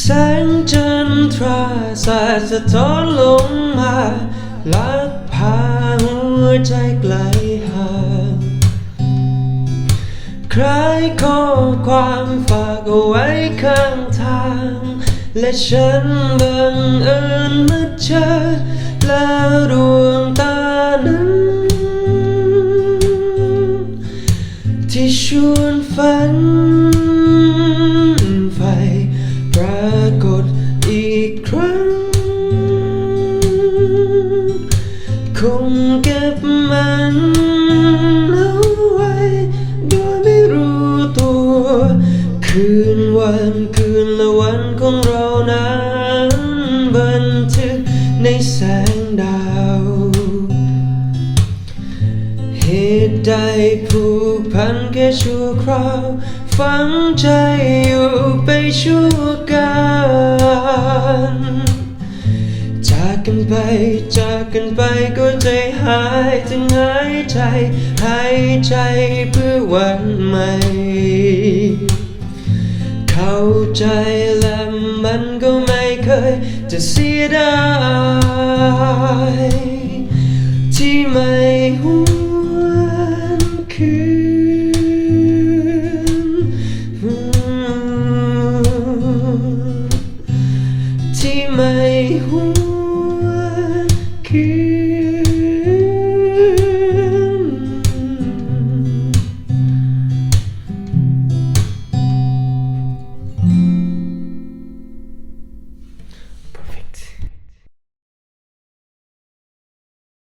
แสงจันทราสาดสะท้อนลงมาลักพาหัวใจไกลห่างใครข้อความฝากเอาไว้ข้างทาง และฉันบังเอิญมาเจอแล้วด วนฝันไฟปรากฏอีกครั้ง คงเก็บมันเอาไว้โดยไม่รู้ตัว คืนวันคืนละวันของเรานั้นบันทึกในแสง ตุใดผูกพันแค่ชั่วคราว ฝังใจอยู่ไปชั่วการจากกันไปจากกันไปก็ใจหายถึงหายใจหายใจเพื่อวันใหม่ เข้าใจและมันก็ไม่เคยจะเสียดายที่ไม่ห คืน ที่ไม่หว